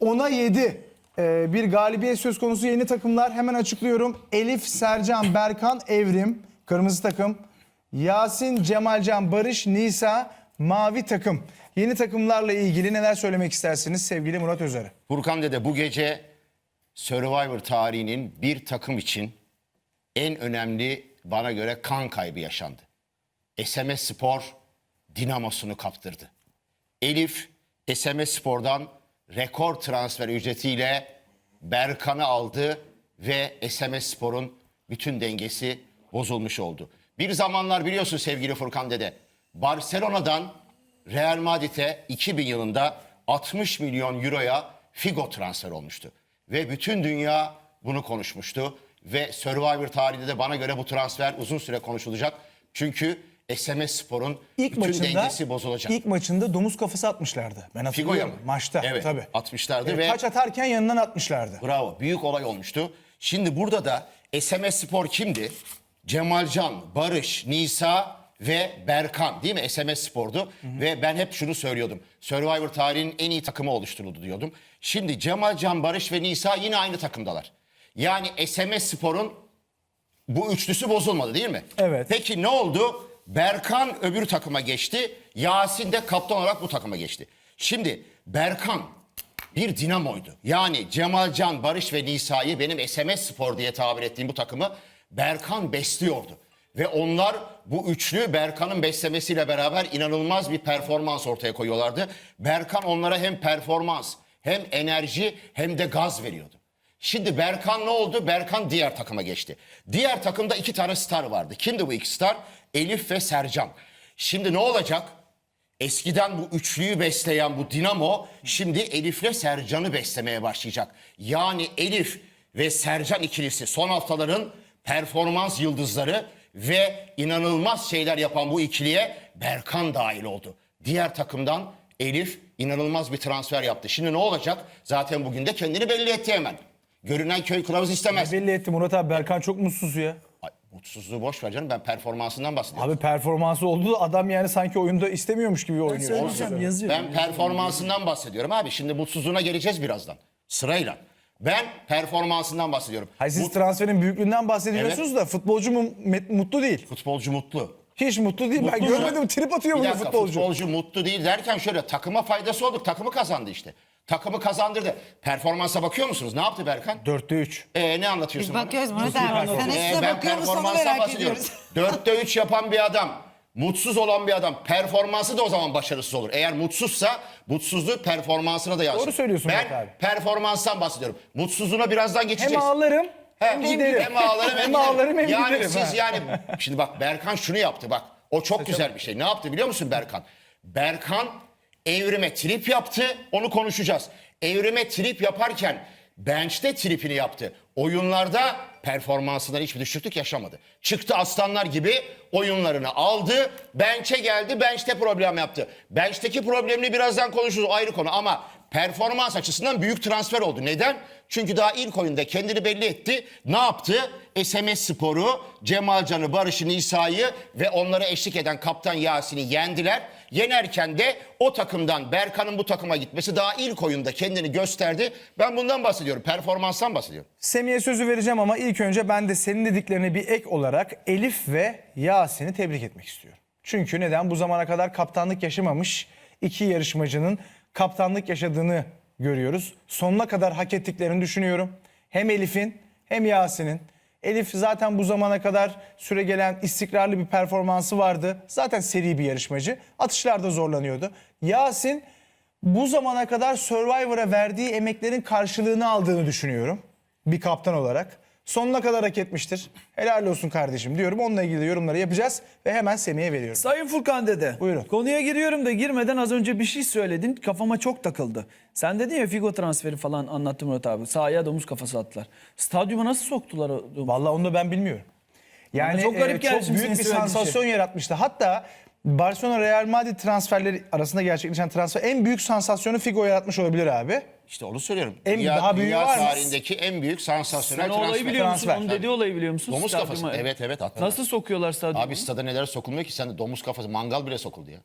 10'a 7 Ee, bir galibiyet söz konusu yeni takımlar hemen açıklıyorum. Elif, Sercan, Berkan, Evrim kırmızı takım. Yasin, Cemalcan, Barış, Nisa mavi takım. Yeni takımlarla ilgili neler söylemek istersiniz sevgili Murat Özer'e? Burkan Dede bu gece Survivor tarihinin bir takım için en önemli bana göre kan kaybı yaşandı. SMS Spor dinamosunu kaptırdı. Elif SMS Spor'dan rekor transfer ücretiyle Berkan'ı aldı ve SMS Spor'un bütün dengesi bozulmuş oldu. Bir zamanlar biliyorsun sevgili Furkan Dede, Barcelona'dan Real Madrid'e 2000 yılında 60 milyon euroya Figo transfer olmuştu. Ve bütün dünya bunu konuşmuştu. Ve Survivor tarihinde de bana göre bu transfer uzun süre konuşulacak. Çünkü SMS Spor'un İlk bütün maçında dengesi bozulacak. ilk maçında domuz kafası atmışlardı. Ben Figo'ya hatırlıyorum. mı? Maçta Evet, tabii. atmışlardı Evet, ve- Taç atarken yanından atmışlardı. Bravo. Büyük olay olmuştu. Şimdi burada da SMS Spor kimdi? Cemalcan, Barış, Nisa ve Berkan değil mi? SMS Spor'du. Ve ben hep şunu söylüyordum. Survivor tarihinin en iyi takımı oluşturuldu diyordum. Şimdi Cemalcan, Barış ve Nisa yine aynı takımdalar. Yani SMS Spor'un bu üçlüsü bozulmadı değil mi? Evet. Peki ne oldu? Berkan öbür takıma geçti. Yasin de kaptan olarak bu takıma geçti. Şimdi Berkan bir dinamoydu. Yani Cemalcan, Barış ve Nisa'yı benim SMS Spor diye tabir ettiğim bu takımı Berkan besliyordu. Ve onlar bu üçlü Berkan'ın beslemesiyle beraber inanılmaz bir performans ortaya koyuyorlardı. Berkan onlara hem performans hem enerji hem de gaz veriyordu. Şimdi Berkan ne oldu? Berkan diğer takıma geçti. Diğer takımda iki tane star vardı. Kimdi bu iki star? Elif ve Sercan. Şimdi ne olacak? Eskiden bu üçlüyü besleyen bu Dinamo şimdi Elif'le Sercan'ı beslemeye başlayacak. Yani Elif ve Sercan ikilisi son haftaların performans yıldızları ve inanılmaz şeyler yapan bu ikiliye Berkan dahil oldu. Diğer takımdan Elif inanılmaz bir transfer yaptı. Şimdi ne olacak? Zaten bugün de kendini belli etti hemen. Görünen köy kılavuz istemez. Belli etti Murat abi. Berkan çok mutsuz ya. Ay, mutsuzluğu boş ver canım ben performansından bahsediyorum. Abi performansı oldu. Adam yani sanki oyunda istemiyormuş gibi oynuyor. Söyleyeceğim yazıyor. Ben performansından bahsediyorum abi. Şimdi mutsuzluğuna geleceğiz birazdan. Sırayla. Ben performansından bahsediyorum. Hayır siz Bu transferin büyüklüğünden bahsediyorsunuz da futbolcu mu, met- mutlu değil. futbolcu mutlu. Hiç mutlu değil. ben Mutlu görmedim mu? trip atıyor Bir bunu dakika, futbolcu. futbolcu mutlu değil derken şöyle takıma faydası olduk. Takımı kazandı işte. Takımı kazandırdı. Performansa bakıyor musunuz? Ne yaptı Berkan? 4'te 3. Ee, ne anlatıyorsun Biz bana? bakıyoruz Murat abi. Sen Ee, size ben bakıyor musun onu performansa merak bahsediyorum. ediyoruz. Dörtte üç yapan bir adam, mutsuz olan bir adam, performansı da o zaman başarısız olur. Eğer mutsuzsa mutsuzluğu performansına da yansır. Doğru söylüyorsun Ben Murat abi. performanstan bahsediyorum. Mutsuzluğuna birazdan geçeceğiz. Hem ağlarım Hem, hem giderim. Hem ağlarım hem, Hem giderim. ağlarım hem yani giderim, siz ha. yani şimdi bak Berkan şunu yaptı bak. O çok güzel bir şey. Ne yaptı biliyor musun Berkan? Berkan evrime trip yaptı. Onu konuşacağız. Evrime trip yaparken bench'te tripini yaptı. Oyunlarda performansından hiçbir düşüklük yaşamadı. Çıktı aslanlar gibi oyunlarını aldı. Bench'e geldi. Bench'te problem yaptı. Bench'teki problemini birazdan konuşuruz. Ayrı konu ama performans açısından büyük transfer oldu. Neden? Çünkü daha ilk oyunda kendini belli etti. Ne yaptı? SMS Spor'u, Cemalcan'ı, Barış'ı, Nisa'yı ve onlara eşlik eden kaptan Yasin'i yendiler. Yenerken de o takımdan Berkan'ın bu takıma gitmesi daha ilk oyunda kendini gösterdi. Ben bundan bahsediyorum. Performanstan bahsediyorum. Semih'e sözü vereceğim ama ilk önce ben de senin dediklerine bir ek olarak Elif ve Yasin'i tebrik etmek istiyorum. Çünkü neden? Bu zamana kadar kaptanlık yaşamamış iki yarışmacının kaptanlık yaşadığını görüyoruz. Sonuna kadar hak ettiklerini düşünüyorum. Hem Elif'in hem Yasin'in. Elif zaten bu zamana kadar süre gelen istikrarlı bir performansı vardı. Zaten seri bir yarışmacı. Atışlarda zorlanıyordu. Yasin bu zamana kadar Survivor'a verdiği emeklerin karşılığını aldığını düşünüyorum. Bir kaptan olarak. Sonuna kadar hak etmiştir. Helal olsun kardeşim diyorum. Onunla ilgili yorumları yapacağız ve hemen Semih'e veriyorum. Sayın Furkan dede. Buyurun. Konuya giriyorum da girmeden az önce bir şey söyledin. Kafama çok takıldı. Sen dedin ya Figo transferi falan anlattı Murat abi. Sahaya domuz kafası attılar. Stadyuma nasıl soktular o domuz? Vallahi onu da ben bilmiyorum. Yani çok garip e, geldi çok büyük bir sansasyon yaratmıştı. Hatta Barcelona Real Madrid transferleri arasında gerçekleşen transfer en büyük sansasyonu Figo yaratmış olabilir abi. İşte onu söylüyorum. En- dünya, daha büyüğü dünya var mı? tarihindeki en büyük sansasyonel Sen o olayı transfer. biliyor musun? transfer. Onun dediği olayı biliyor musun? Domuz Stadyuma- kafası. Evet evet. attılar. Nasıl sokuyorlar stadyuma? Abi stada neler sokulmuyor ki sen de domuz kafası mangal bile sokuldu ya.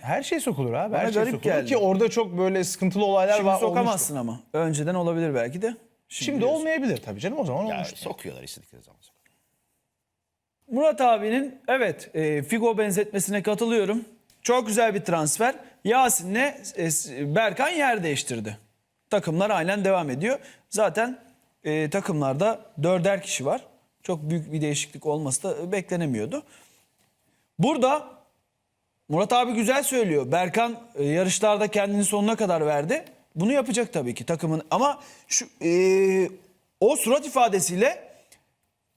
Her şey sokulur abi. Her Bana şey garip sokulur geldi. ki orada çok böyle sıkıntılı olaylar Şimdi var. sokamazsın ama. Önceden olabilir belki de. olmuştu. Şimdi, Şimdi, olmayabilir tabii canım o zaman Ya, olmuştu. sokuyorlar istedikleri zaman. Murat abinin evet e, Figo benzetmesine katılıyorum. Çok güzel bir transfer. Yasin'le e, Berkan yer değiştirdi. Takımlar aynen devam ediyor. Zaten e, takımlarda dörder kişi var. Çok büyük bir değişiklik olması da beklenemiyordu. Burada Murat abi güzel söylüyor. Berkan e, yarışlarda kendini sonuna kadar verdi. Bunu yapacak tabii ki takımın. Ama şu e, o surat ifadesiyle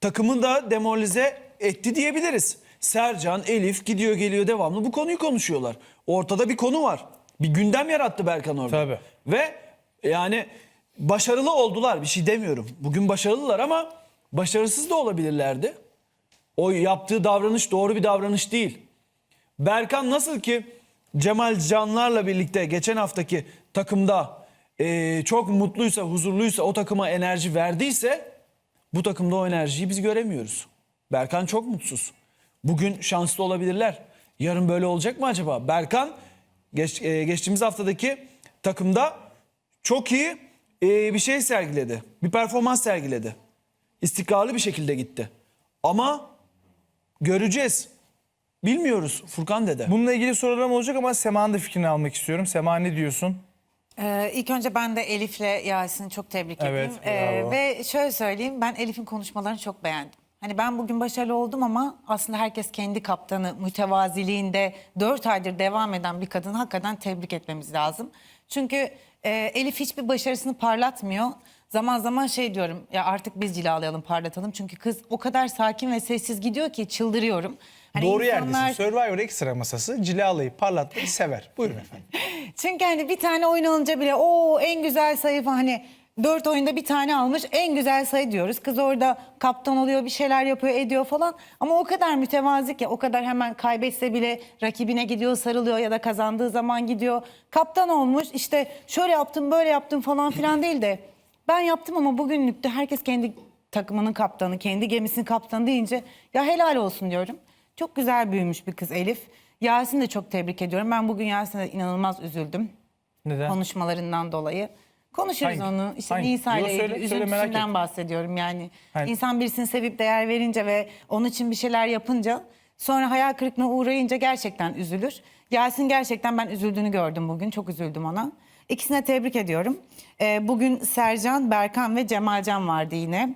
takımın da demoralize etti diyebiliriz. Sercan, Elif gidiyor geliyor devamlı bu konuyu konuşuyorlar. Ortada bir konu var. Bir gündem yarattı Berkan orada. Tabii. Ve yani başarılı oldular bir şey demiyorum. Bugün başarılılar ama başarısız da olabilirlerdi. O yaptığı davranış doğru bir davranış değil. Berkan nasıl ki Cemal Canlar'la birlikte geçen haftaki takımda eee, çok mutluysa, huzurluysa, o takıma enerji verdiyse bu takımda o enerjiyi biz göremiyoruz. Berkan çok mutsuz. Bugün şanslı olabilirler. Yarın böyle olacak mı acaba? Berkan geç, eee, geçtiğimiz haftadaki takımda çok iyi eee, bir şey sergiledi. Bir performans sergiledi. İstikrarlı bir şekilde gitti. Ama göreceğiz. Bilmiyoruz Furkan dede. Bununla ilgili sorularım olacak ama Sema'nın da fikrini almak istiyorum. Sema ne diyorsun? Ee, ilk önce ben de Elif'le Yasin'i çok tebrik Evet, edeyim. Ee, bravo. ve şöyle söyleyeyim ben Elif'in konuşmalarını çok beğendim. Hani ben bugün başarılı oldum ama aslında herkes kendi kaptanı mütevaziliğinde 4 aydır devam eden bir kadını hakikaten tebrik etmemiz lazım. Çünkü e, Elif hiçbir başarısını parlatmıyor. Zaman zaman şey diyorum ya artık biz cilalayalım parlatalım. Çünkü kız o kadar sakin ve sessiz gidiyor ki çıldırıyorum. Hani Doğru insanlar- yerdesin. Survivor ekstra masası cilalayıp parlatmayı sever. Buyurun efendim. Çünkü hani bir tane oyun alınca bile o en güzel sayı falan hani dört oyunda bir tane almış en güzel sayı diyoruz. Kız orada kaptan oluyor bir şeyler yapıyor ediyor falan. Ama o kadar mütevazi ki o kadar hemen kaybetse bile rakibine gidiyor sarılıyor ya da kazandığı zaman gidiyor. Kaptan olmuş işte şöyle yaptım böyle yaptım falan filan değil de ben yaptım ama bugünlükte herkes kendi takımının kaptanı kendi gemisinin kaptanı deyince ya helal olsun diyorum. Çok güzel büyümüş bir kız Elif. Yasin de çok tebrik ediyorum. Ben bugün Yasin'e inanılmaz üzüldüm Neden? konuşmalarından dolayı. Konuşuruz Hangi? onu. İşte Hangi? Nisa Yo, ile söyle- ilgili söyle, merak üzüntüsünden ettim. bahsediyorum yani. Hangi? İnsan birisini sevip değer verince ve onun için bir şeyler yapınca sonra hayal kırıklığına uğrayınca gerçekten üzülür. Yasin gerçekten ben üzüldüğünü gördüm bugün. Çok üzüldüm ona. İkisine tebrik ediyorum. Ee, bugün Sercan, Berkan ve Cemalcan vardı yine.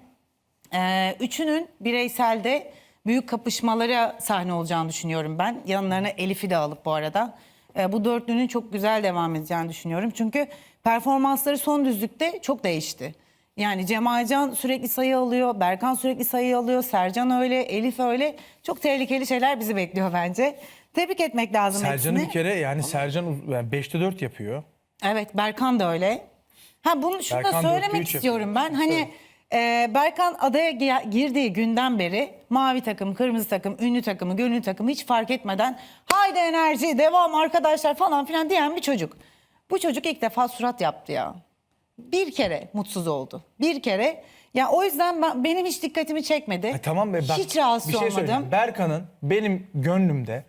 Ee, üçünün bireyselde büyük kapışmalara sahne olacağını düşünüyorum ben. Yanlarına Elif'i de alıp bu arada. Ee, bu dörtlünün çok güzel devam edeceğini düşünüyorum. Çünkü performansları son düzlükte çok değişti. Yani Cemalcan sürekli sayı alıyor, Berkan sürekli sayı alıyor, Sercan öyle, Elif öyle. Çok tehlikeli şeyler bizi bekliyor bence. Tebrik etmek lazım Sercan'ı hepsini. bir kere yani Sercan uz- yani 5'te 4 yapıyor. Evet Berkan da öyle. Ha bunu şunu da Berkan dörtte söylemek üç istiyorum yapıyor. ben. Hani e, Berkan adaya gi- girdiği günden beri mavi takım, kırmızı takım, ünlü takımı, gönüllü takımı hiç fark etmeden haydi enerji, devam arkadaşlar falan filan diyen bir çocuk. Bu çocuk ilk defa surat yaptı ya. Bir kere mutsuz oldu. Bir kere. Ya o yüzden ben, benim hiç dikkatimi çekmedi. E tamam be bak. Hiç rahatsız bir şey söyleyeceğim. olmadım. Berkan'ın benim gönlümde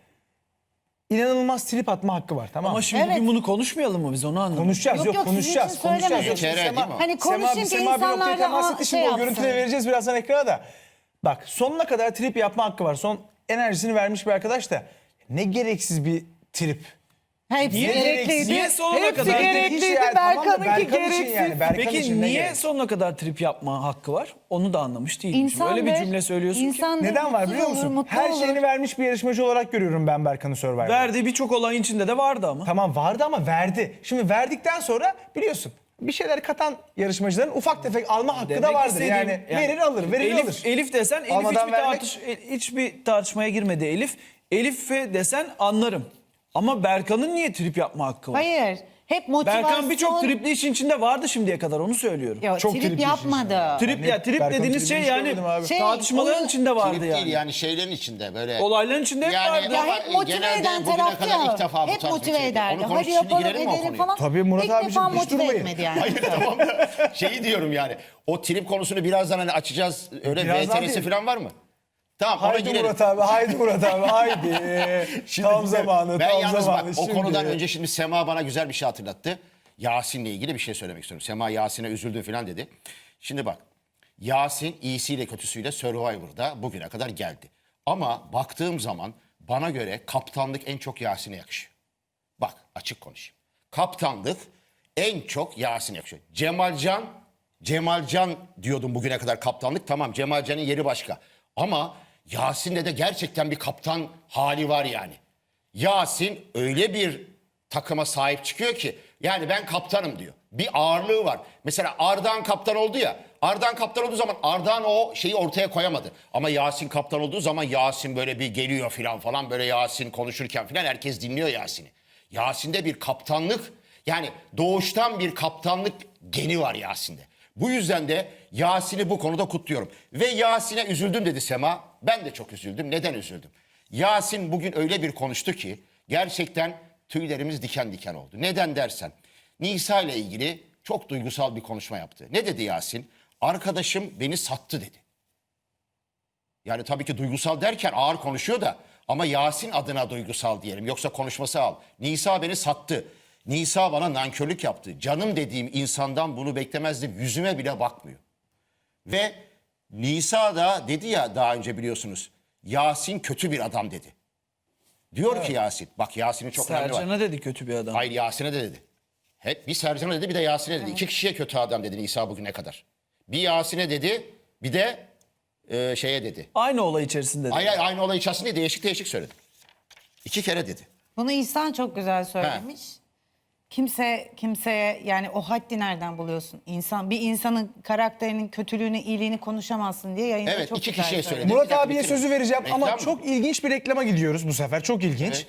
inanılmaz trip atma hakkı var tamam mı? Ama şimdi Evet. bugün bunu konuşmayalım mı biz onu anlamadım. Konuşacağız Yok, yok, yok, sizin konuşacağız. için konuşacağız. söylemedim. Yok, kere değil mi? Hani konuşunca Sema bir noktaya insanlar da temas "Aa, etti şey o yapsın." görüntüleri vereceğiz birazdan ekrana da. Bak sonuna kadar trip yapma hakkı var. Son enerjisini vermiş bir arkadaş da ne gereksiz bir trip. Hepsi Niye gerekliydi. Niye sonuna Hepsi kadar? gerekliydi. Hiç yani, tamam da Berkan'ınki Berkan için gereksiz. yani, Berkan için Peki ne niye gerek? sonuna kadar trip yapma hakkı var? Onu da anlamış değilim. İnsan Öyle bir ve- cümle söylüyorsun ki. insan ve Neden var mutsuz biliyor olur, musun? mutlu Her olur. şeyini vermiş bir yarışmacı olarak görüyorum ben Berkan'ı Survivor'da. Verdiği birçok olayın içinde de vardı ama. Tamam vardı ama verdi. Şimdi verdikten sonra biliyorsun bir şeyler katan yarışmacıların ufak tefek alma hakkı da Demek vardır. istediğim- Yani, verir alır, verir Elif, alır. Elif desen Elif Almadan hiçbir, vermek- tartış, hiçbir tartışmaya girmedi Elif. Elif'e desen anlarım. Ama Berkan'ın niye trip yapma hakkı var? Hayır. Hep motivasyon. Berkan birçok tripli işin içinde vardı şimdiye kadar onu söylüyorum. Ya, Çok trip, trip yapmadı. Trip ya trip Berkan'ın dediğiniz şey tribini hiç yani görmedim abi. Şey, tartışmaların oyun- içinde vardı Trip yani. değil yani şeylerin içinde böyle. Olayların içinde hep Yani- vardı. Ya hep motive genelde eden bugüne taraftı kadar ya. ilk defa bu Hep tarz bir motive şeydi. ederdi. Onu Hadi şimdi yapalım girelim mi o edelim konuya? falan. Tabii Murat İlk abicim, defa hiç motive durmayın. etmedi yani. Hayır tamam da şeyi diyorum yani. O trip konusunu birazdan hani açacağız. Öyle Birazdan VTR'si değil. falan var mı? Tamam ona Haydi girelim. Murat abi, haydi Murat abi, haydi. tam güzel. zamanı, Ben tam yalnız zamanı. bak o Şimdi- konudan önce şimdi Sema bana güzel bir şey hatırlattı. Yasin'le ilgili bir şey söylemek istiyorum. Sema Yasin'e üzüldü falan dedi. Şimdi bak Yasin iyisiyle kötüsüyle Survivor'da bugüne kadar geldi. Ama baktığım zaman bana göre kaptanlık en çok Yasin'e yakışıyor. Bak açık konuşayım. Kaptanlık en çok Yasin'e yakışıyor. Cemalcan, Cemalcan diyordum bugüne kadar kaptanlık. Tamam Cemalcan'ın yeri başka. Ama Yasin'de de gerçekten bir kaptan hali var yani. Yasin öyle bir takıma sahip çıkıyor ki yani ben kaptanım diyor. Bir ağırlığı var. Mesela Ardahan kaptan oldu ya. Ardahan kaptan olduğu zaman Ardahan o şeyi ortaya koyamadı. Ama Yasin kaptan olduğu zaman Yasin böyle bir geliyor filan falan böyle Yasin konuşurken filan herkes dinliyor Yasin'i. Yasin'de bir kaptanlık yani doğuştan bir kaptanlık geni var Yasin'de. Bu yüzden de Yasin'i bu konuda kutluyorum. Ve Yasin'e üzüldüm dedi Sema. Ben de çok üzüldüm. Neden üzüldüm? Yasin bugün öyle bir konuştu ki gerçekten tüylerimiz diken diken oldu. Neden dersen Nisa ile ilgili çok duygusal bir konuşma yaptı. Ne dedi Yasin? Arkadaşım beni sattı dedi. Yani tabii ki duygusal derken ağır konuşuyor da ama Yasin adına duygusal diyelim. Yoksa konuşması al. Nisa beni sattı. Nisa bana nankörlük yaptı. Canım dediğim insandan bunu beklemezdim. Yüzüme bile bakmıyor. Ve Nisa da dedi ya daha önce biliyorsunuz. Yasin kötü bir adam dedi. Diyor ki Yasin. Bak Yasin'in çok önemli var. Sercan'a dedi kötü bir adam. Hayır Yasin'e de dedi. Hep bir Sercan'a dedi bir de Yasin'e dedi. İki kişiye kötü adam dedi Nisa bugüne kadar. Bir Yasin'e dedi bir de e, şeye dedi. Aynı olay içerisinde dedi. Ay, ay, aynı olay içerisinde değişik değişik söyledi. İki kere dedi. Bunu İhsan çok güzel söylemiş. Kimse kimseye yani o haddi nereden buluyorsun? İnsan bir insanın karakterinin kötülüğünü, iyiliğini konuşamazsın diye yayında Evet, çok iki güzel kişiye söyledi. söyledi. Murat Bir dakika, abiye bitirin. sözü vereceğim ama Reklam mı? çok ilginç bir reklama gidiyoruz bu sefer. Çok ilginç.